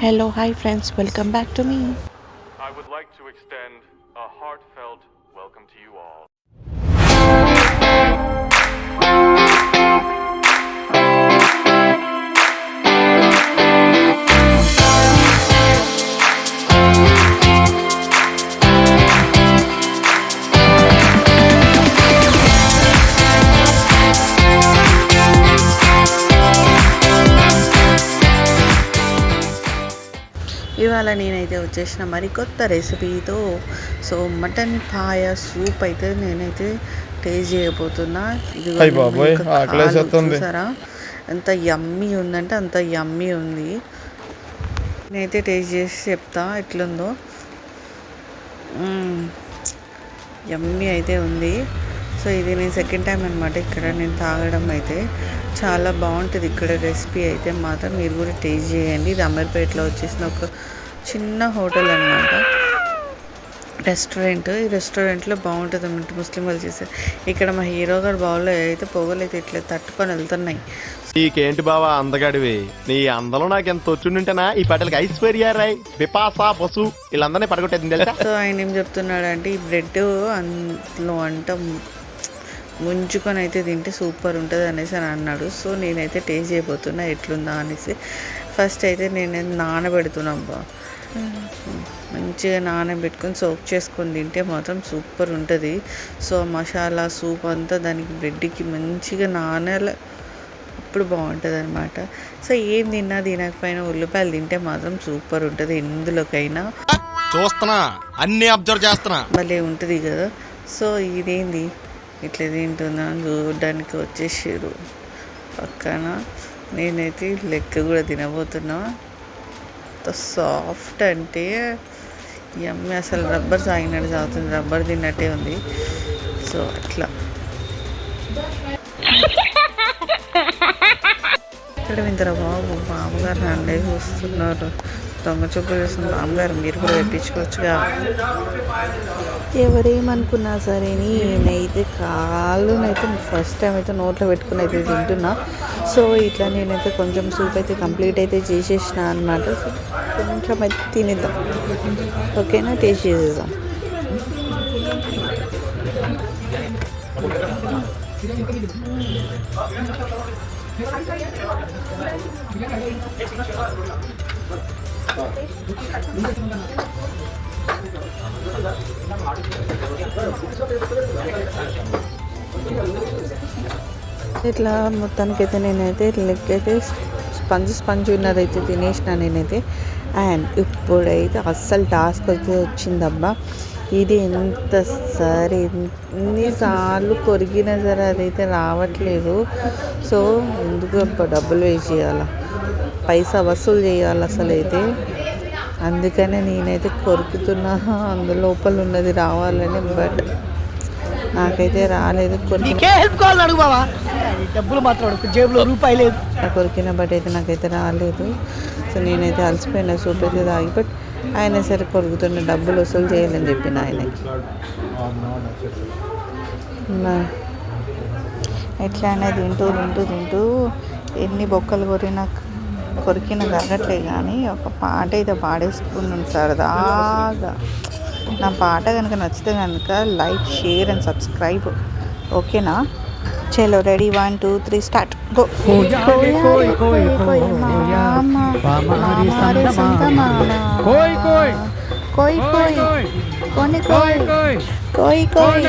Hello, hi friends, welcome back to me. I would like to extend a heartfelt welcome to you all. ఇవాళ నేనైతే వచ్చేసిన మరి కొత్త రెసిపీతో. సో మటన్ పాయ soup అయితే నేనైతే టేస్ట్ చేయబోతున్నా. ఇది. చూసారా? ఎంత యమ్మీ ఉందంటే అంత యమ్మీ ఉంది. నేనైతే టేస్ట్ చేసి చెప్తా ఎట్లుందో. యమ్మీ అయితే ఉంది. సో ఇది నేను సెకండ్ టైం అనమాట ఇక్కడ. నేను తాగడం అయితే చాలా బాగుంటుంది ఇక్కడ రెసిపీ అయితే మాత్రం. మీరు కూడా టేస్ట్ చేయండి. ఇది అమర్పేటలో వచ్చేసిన ఒక చిన్న హోటల్ అనమాట రెస్టారెంట్ ఈ రెస్టారెంట్లో బాగుంటుంది అన్నమాట. ముస్లిం వాళ్ళు చేస్తారు ఇక్కడ మా హీరో గారు బావులో అయితే పొగలు అయితే ఇట్లా తట్టుకొని వెళ్తున్నాయి. నీకేంటి బావా అందగాడివి? నీ అందలో నాకు ఎంత వచ్చుంటేనా ఈ పాటలకి ఐశ్వర్య రాయ్ బిపాసా బసు వీళ్ళందరినీ పడగొట్టేది తెలుసా? సో ఆయన ఏం చెప్తున్నాడంటే ఈ బ్రెడ్ అందులో అంట ముంచుకొని అయితే తింటే సూపర్ ఉంటుంది అనేసి అని అన్నాడు. సో నేనైతే టేస్ట్ చేయబోతున్నా ఎట్లుందా అనేసి. ఫస్ట్ అయితే నేను నానబెడుతున్నా అబ్బా మంచిగా నానబెట్టుకొని సోక్ చేసుకొని తింటే మాత్రం సూపర్ ఉంటుంది. సో మసాలా సూప్ అంతా దానికి బ్రెడ్కి మంచిగా నానల అప్పుడు బాగుంటుంది అనమాట సో ఏం తిన్నా తినకపోయినా ఉల్లిపాయలు తింటే మాత్రం సూపర్ ఉంటుంది ఎందులోకైనా. చూస్తున్నా అన్ని అబ్జర్వ్ చేస్తున్నా. భలే ఉంటుంది కదా. సో ఇదేంది? ఇట్లా తింటున్నాను చూడడానికి వచ్చేసారు పక్కన నేనైతే లెక్క కూడా తినబోతున్నా. సాఫ్ట్ అంటే యమ్మి అసలు రబ్బర్ సాగినట్టు సాగుతుంది రబ్బర్ తిన్నట్టే ఉంది. సో అట్లా. ఇక్కడ వింతరా బాబు? మామగారు నన్నే చూస్తున్నారు. దొంగ చూపు చేస్తుంది మామగారు మీరు కూడా తెప్పించుకోవచ్చుగా ఎవరేమనుకున్నా సరే నేనైతే కాళ్ళునైతే ఫస్ట్ టైం అయితే నోట్లో పెట్టుకుని అయితే తింటున్నా. సో ఇట్లా నేనైతే కొంచెం సూప్ అయితే కంప్లీట్ అయితే చేసేసిన అనమాట కొంచెం అయితే తినేద్దాం. ఓకేనా? టేస్ట్ చేసేద్దాం. ఇట్లా మొత్తానికి అయితే నేనైతే లెగ్ అయితే స్పంజ్ స్పంజ్ ఉన్నదైతే తినేసిన నేనైతే. అండ్ ఇప్పుడైతే అస్సలు టాస్క్ అయితే వచ్చిందబ్బా. ఇది ఎంత సరే ఎన్నిసార్లు కొరిగినా సరే అదైతే రావట్లేదు. సో ఎందుకు డబ్బులు వేస్ట్ చేయాలా? పైసా వసూలు చేయాలి అసలు అయితే అందుకనే నేనైతే కొరుకుతున్నా. అందులోపల ఉన్నది రావాలని బట్ నాకైతే రాలేదు. డబ్బులు మాత్రం జేబులో రూపాయి లేదు. కొరికిన బట్ అయితే నాకైతే రాలేదు. సో నేనైతే అలసిపోయిన సూప్ అయితే తాగి. బట్ ఆయన సరే కొరుకుతున్న డబ్బులు వసూలు చేయాలని చెప్పిన ఆయనకి. ఎట్లా తింటూ తింటూ తింటూ ఎన్ని బొక్కలు కొరినా కొరికిన తగ్గట్లే కానీ ఒక పాట అయితే పాడేసుకున్నాను సరదాగా. నా పాట కనుక నచ్చితే కనుక లైక్ షేర్ అండ్ సబ్స్క్రైబ్. ఓకేనా? చలో ready one two three start. కోయి కోని కోయి కోయి.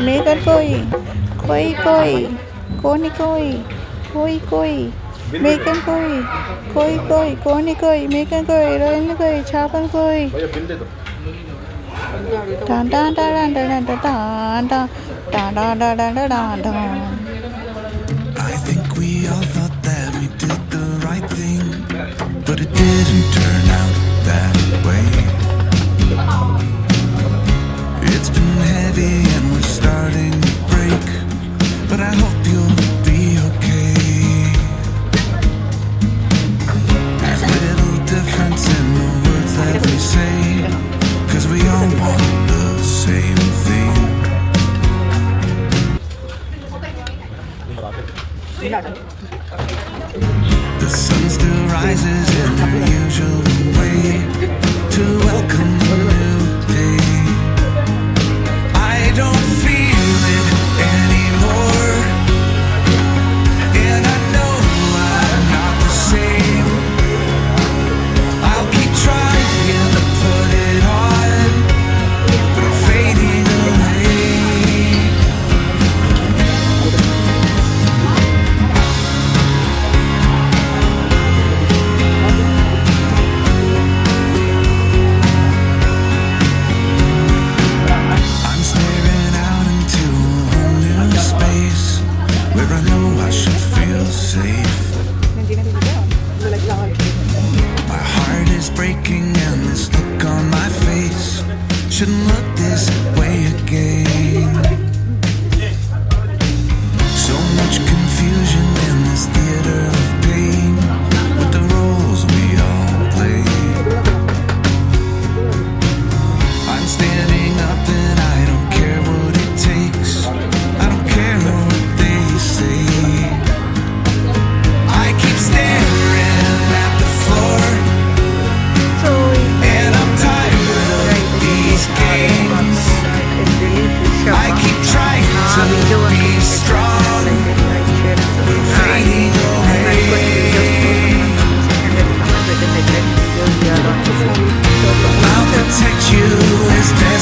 మేకర్ కోయి. కోయి కోయి. కోని కోయి. కోయి కోయి. మేకం కోయి కోయి I think we all thought that we did the right thing, but it didn't turn out that way. নাটক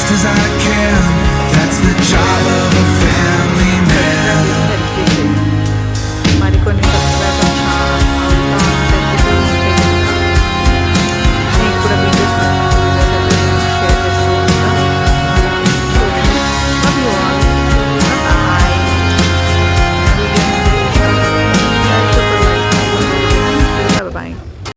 best as I can.